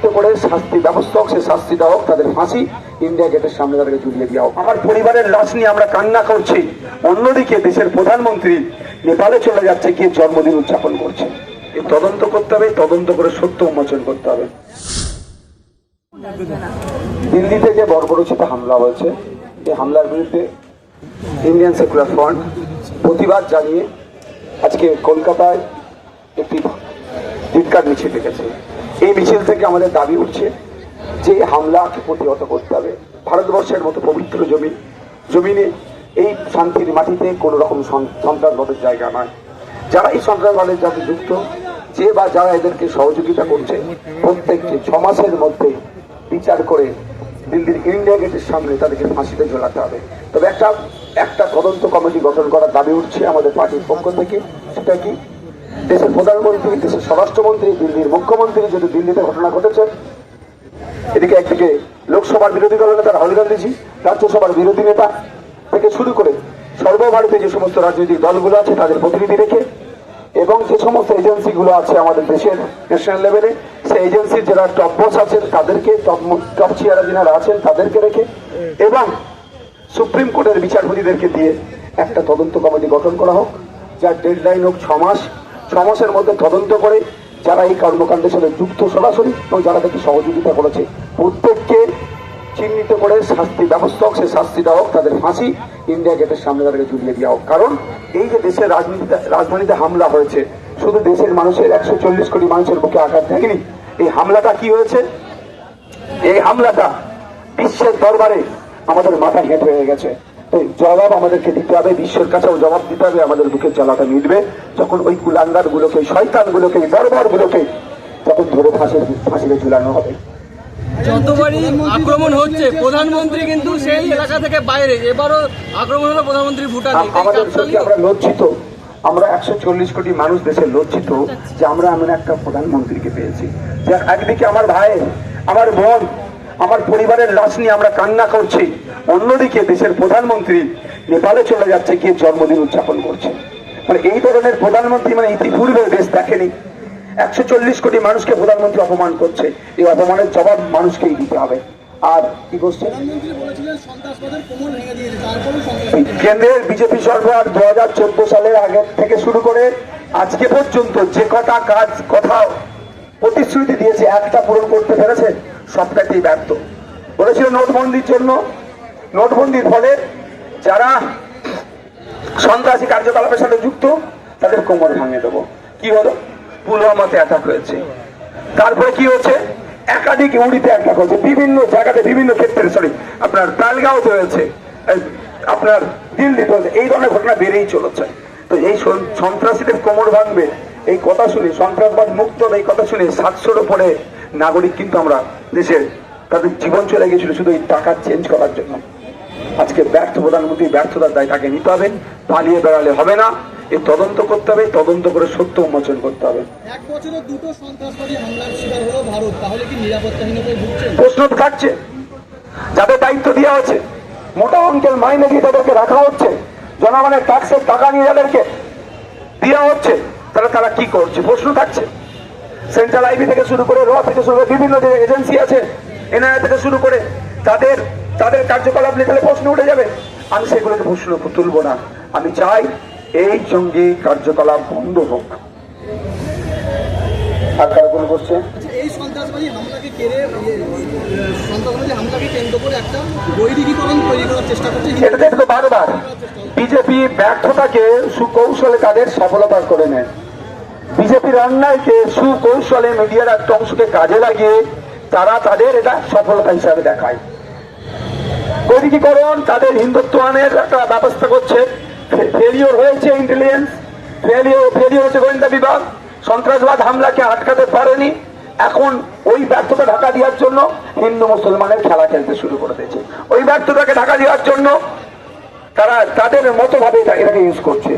চিহ্নিত করে শাস্তি ব্যবস্থা হোক, সে শাস্তি দেওয়া হোক, তাদের ফাঁসি ইন্ডিয়া গেটের সামনে তাদেরকে ঝুলিয়ে দেওয়া হোক। আমার পরিবারের লাশ নিয়ে আমরা কান্না করছি। অন্যদিকে দেশের প্রধানমন্ত্রী নেপালে চলে যাচ্ছে, গিয়ে জন্মদিন উদযাপন করছে। তদন্ত করতে হবে, তদন্ত করে সত্য উন্মোচন করতে হবে। দিল্লিতে যে বর্বরচিত হামলা হয়েছে, এই হামলার বিরুদ্ধে ইন্ডিয়ান সেকুলার ফ্রন্ট প্রতিবাদ জানিয়ে আজকে কলকাতায় একটি চিৎকার মিছিল রেখেছে এই মিছিল থেকে আমাদের দাবি উঠছে যে হামলাকে প্রতিহত করতে হবে। ভারতবর্ষের মতো পবিত্র জমি জমিনে এই শান্তির মাটিতে কোনো রকম সন্ত্রাসবাদের জায়গা নয়। যারা এই সন্ত্রাসবাদের সাথে যুক্ত, যে বা যারা এদেরকে সহযোগিতা করছে, প্রত্যেককে ছ মাসের মধ্যে বিচার করে দিল্লির ইন্ডিয়া গেটের সামনে তাদেরকে ফাঁসিতে ঝোলাতে হবে। তবে একটা একটা তদন্ত কমিটি গঠন করার দাবি উঠছে আমাদের পার্টির পক্ষ থেকে। সেটা কি? দেশের প্রধানমন্ত্রী, দেশের স্বরাষ্ট্রমন্ত্রী, দিল্লির মুখ্যমন্ত্রী যদি দিল্লিতে ঘটনা ঘটেছে, এদিকে একদিকে লোকসভার বিরোধী দলনেতা রাহুল গান্ধীজি, রাজ্যসভার বিরোধী নেতা থেকে শুরু করে সর্বভারতীয় যে সমস্ত রাজনৈতিক দলগুলো আছে তাদের প্রতিনিধি রেখে, এবং যে সমস্ত এজেন্সিগুলো আছে আমাদের দেশের ন্যাশনাল লেভেলে সেই এজেন্সির যারা টপ বস আছেন তাদেরকে টপ টপ চেয়ারা যিনারা আছেন তাদেরকে রেখে, এবং সুপ্রিম কোর্টের বিচারপতিদেরকে দিয়ে একটা তদন্ত কমিটি গঠন করা হোক, যার ডেডলাইন হোক ছ মাস ছ মাসের মধ্যে তদন্ত করে যারা এই কর্মকাণ্ডের সাথে যুক্ত সরাসরি এবং যারা তাকে সহযোগিতা করেছে, প্রত্যেককে চিহ্নিত করে শাস্তি ব্যবস্থা হোক, সে শাস্তি দেওয়া হোক, তাদের ফাঁসি ইন্ডিয়া গেটের সামনে তাদেরকে ঝুলিয়ে দেওয়া হোক। কারণ এই যে দেশের রাজনীতিতে, রাজধানীতে হামলা হয়েছে, শুধু দেশের মানুষের একশো চল্লিশ কোটি মানুষের বুকে আঘাত থাকেনি এই হামলাটা কি হয়েছে? এই হামলাটা বিশ্বের দরবারে আমাদের মাথা হেঁট হয়ে গেছে। জবাব আমাদেরকে দিতে হবে বিশ্বের কাছেও জবাব দিতে হবে আমাদের বুকের জ্বালাটা মিটবে। যখন ওই কুলাঙ্গার গুলোকে শয়তান গুলোকে বর্বর গুলোকে যখন ধরে ফাঁসির ফাঁসিতে ঝুলানো হবে। যতবারই আক্রমণ হচ্ছে প্রধানমন্ত্রী কিন্তু সেই এলাকা থেকে বাইরে। এবারও আক্রমণ হলো প্রধানমন্ত্রী ভুটানে। আম- আমাদের সত্যি আমরা লজ্জিত। আমরা একশো চল্লিশ কোটি মানুষ দেশে লজ্জিত যে আমরা এমন একটা প্রধানমন্ত্রীকে পেয়েছি। যে একদিকে আমার ভাই আমার বোন আমার পরিবারের লাশ নিয়ে আমরা কান্না করছি। অন্যদিকে দেশের প্রধানমন্ত্রী নেপালে চলে যাচ্ছে গিয়ে জন্মদিন উদযাপন করছে। মানে এই ধরনের প্রধানমন্ত্রী মানে ইতিপূর্বে দেশ দেখেনি। একশো চল্লিশ কোটি মানুষকে প্রধানমন্ত্রী অপমান করছে। এই অপমানের জবাব মানুষকেই দিতে হবে। আর কি করছে? কেন্দ্রের বিজেপি সরকার দু হাজার চোদ্দ সালের আগে থেকে শুরু করে আজকে পর্যন্ত যে কটা কাজ কথা প্রতিশ্রুতি দিয়েছে একটা পূরণ করতে পেরেছে? সবটাতেই ব্যর্থ। বলেছিল নোটবন্দির জন্য। নোটবন্দির ফলে যারা সন্ত্রাসী কার্যকলাপের সাথে যুক্ত, তাদের কোমর ভাঙিয়ে দেবো। কি হলো? পুলওয়ামাতে অ্যাটাক হয়েছে। তারপরে কি হচ্ছে? একাধিক উড়িতে অ্যাটাক হয়েছে। বিভিন্ন জায়গাতে, বিভিন্ন ক্ষেত্রে সরি আপনার তালগাঁওতে হয়েছে। আপনার দিল্লিতে হয়েছে। এই ধরনের ঘটনা বেড়েই চলেছে। তো এই সন্ত্রাসীদের কোমর ভাঙবে। এই কথা শুনে সন্ত্রাসবাদ মুক্ত এই কথা শুনে সাতশোর উপরে নাগরিক কিন্তু আমরা দেশের তাদের জীবন চলে গেছিল শুধু এই টাকা চেঞ্জ করার জন্য। আজকে ব্যর্থ প্রধানমন্ত্রী ব্যর্থতার দায় তাকে নিতে হবে পালিয়ে বেড়ালে হবে না এই তদন্ত করতে হবে তদন্ত করে সত্য উন্মোচন করতে হবে। প্রশ্ন থাকছে যাদের দায়িত্ব দেওয়া হচ্ছে মোটা অঙ্কের মাইনে দিয়ে তাদেরকে রাখা হচ্ছে জনগণের ট্যাক্সের টাকা নিয়ে যাদেরকে দেওয়া হচ্ছে তাহলে তারা কি করছে? প্রশ্ন থাকছে। সেন্ট্রাল আইবি থেকে শুরু করে র থেকে শুরু করে বিভিন্ন যে এজেন্সি আছে এনআইএ থেকে শুরু করে তাদের তাদের কার্যকলাপ নিয়ে তাহলে প্রশ্ন উঠে যাবে। আমি সেগুলোকে প্রশ্ন তুলবো না। আমি চাই এই জঙ্গি কার্যকলাপ বন্ধ হোক। আর কারও কোনো করছে? আচ্ছা, এই সন্ত্রাসবাদী হামলাকে কেড়ে ইয়ে, সন্ত্রাসবাদী হামলাকে কেন্দ্র করে একটা বৈদিকীকরণ তৈরি করার চেষ্টা করছে। এটা দেখতো বারবার। বিজেপি ব্যর্থতাকে সুকৌশলে তাদের সফলতা করে নেয়। বিজেপির অন্যায়কে সুকৌশলে মিডিয়ার একটা অংশকে কাজে লাগিয়ে তারা তাদের এটা সফলতা হিসাবে দেখায়। বৈদিকীকরণ, তাদের হিন্দুত্ব আনের একটা ব্যবস্থা করছে। ফেলিওর হয়েছে ইন্টেলিজেন্স ফেলিওর ফেলিওর হচ্ছে গোয়েন্দা বিভাগ। সন্ত্রাসবাদ হামলাকে আটকাতে পারেনি। এখন ওই ব্যর্থতা ঢাকা দেওয়ার জন্য হিন্দু মুসলমানের খেলা খেলতে শুরু করে দিয়েছে। ওই ব্যর্থতাকে ঢাকা দেওয়ার জন্য তারা তাদের মতো ভাবে এটাকে ইউজ করছে।